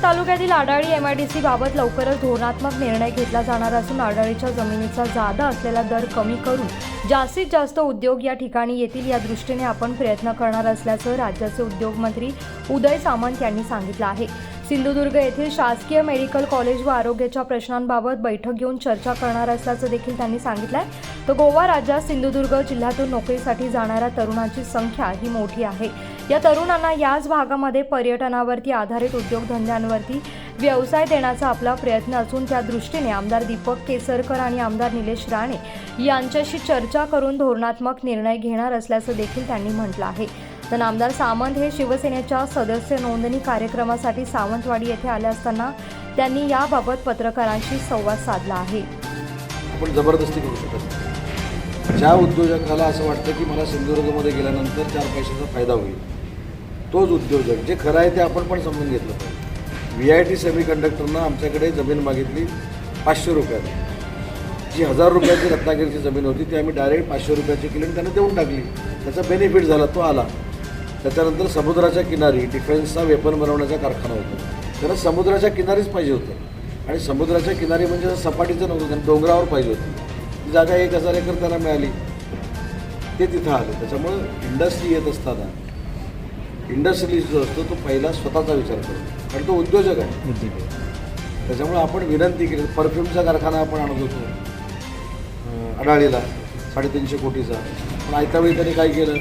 तालुक्यातील आडाळी एमआयडीसी बाबत लवकरच धोरणात्मक निर्णय घेतला जाणार असून आडाळीच्या जमिनीचा जादा असलेला दर कमी करून जास्तीत जास्त उद्योग या ठिकाणी येतील या दृष्टीने आपण प्रयत्न करणार असल्याचं राज्याचे उद्योगमंत्री उदय सामंत यांनी सांगितलं आहे. सिंधुदुर्ग येथील शासकीय मेडिकल कॉलेज व आरोग्याच्या प्रश्नांबाबत बैठक घेऊन चर्चा करणार असल्याचं देखील त्यांनी सांगितलं आहे तर गोवा राज्यात सिंधुदुर्ग जिल्ह्यातून नोकरीसाठी जाणाऱ्या तरुणांची संख्या ही मोठी आहे. या तरुणांना याच भागामध्ये पर्यटनावरती आधारित उद्योगधंद्यांवरती व्यवसाय देण्याचा आपला प्रयत्न असून त्या दृष्टीने आमदार दीपक केसरकर आणि आमदार निलेश राणे यांच्याशी चर्चा करून धोरणात्मक निर्णय घेणार असल्याचं देखील त्यांनी म्हटलं आहे. तर आमदार सामंत हे शिवसेनेच्या सदस्य नोंदणी कार्यक्रमासाठी सावंतवाडी येथे आले असताना त्यांनी याबाबत पत्रकारांशी संवाद साधला आहे. आपण जबरदस्ती करू शकत ज्या उद्योजकाला असं वाटतं की मला सिंधुदुर्गमध्ये गेल्यानंतर चार पैशाचा फायदा होईल तोच उद्योजक जे खरं आहे ते आपण पण समजून घेतलं पाहिजे. व्ही आय टी सेमी कंडक्टरनं आमच्याकडे जमीन मागितली पाचशे रुपयाला जी हजार रुपयाची रत्नागिरीची जमीन होती ती आम्ही डायरेक्ट पाचशे रुपयाची केली त्यांना देऊन टाकली. त्याचा बेनिफिट झाला तो आला. त्याच्यानंतर समुद्राच्या किनारी डिफेन्सचा वेपन बनवण्याचा कारखाना होता. त्याला समुद्राच्या किनारीच पाहिजे होतं. आणि समुद्राच्या किनारी म्हणजे सपाटीचं नव्हतं त्यांना डोंगरावर पाहिजे होती. ती जागा एक हजार एकर त्यांना मिळाली. ते तिथं आले. त्याच्यामुळं इंडस्ट्री येत असताना इंडस्ट्रियलिस्ट जो असतो तो पहिला स्वतःचा विचार करतो. कारण तो उद्योजक आहे. त्याच्यामुळे आपण विनंती केली. परफ्यूमचा कारखाना आपण आणत होतो. अडाळीला साडेतीनशे कोटीचा. पण आयत्यावेळी त्यांनी काय केलं?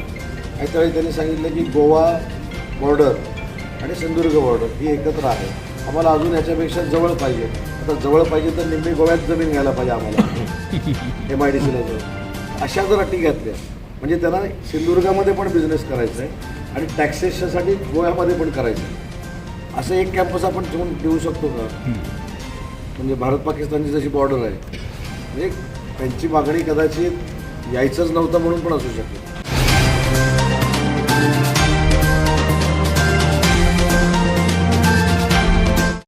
आयत्यावेळी त्यांनी सांगितलं की गोवा बॉर्डर आणि सिंधुदुर्ग बॉर्डर ही एकत्र आहे. आम्हाला अजून याच्यापेक्षा जवळ पाहिजे. आता जवळ पाहिजे तर निम्मी गोव्यात जमीन घ्यायला पाहिजे आम्हाला. एम आय डी सीला जवळ अशा जर अटी घातल्या म्हणजे त्यांना सिंधुदुर्गामध्ये पण बिझनेस करायचा आहे आणि टॅक्सेशनसाठी गोव्यामध्ये पण करायचं आहे असं एक कॅम्पस आपण ठेवून देऊ शकतो का? म्हणजे भारत पाकिस्तानची जशी बॉर्डर आहे म्हणजे त्यांची मागणी कदाचित यायचंच नव्हतं म्हणून पण असू शकते.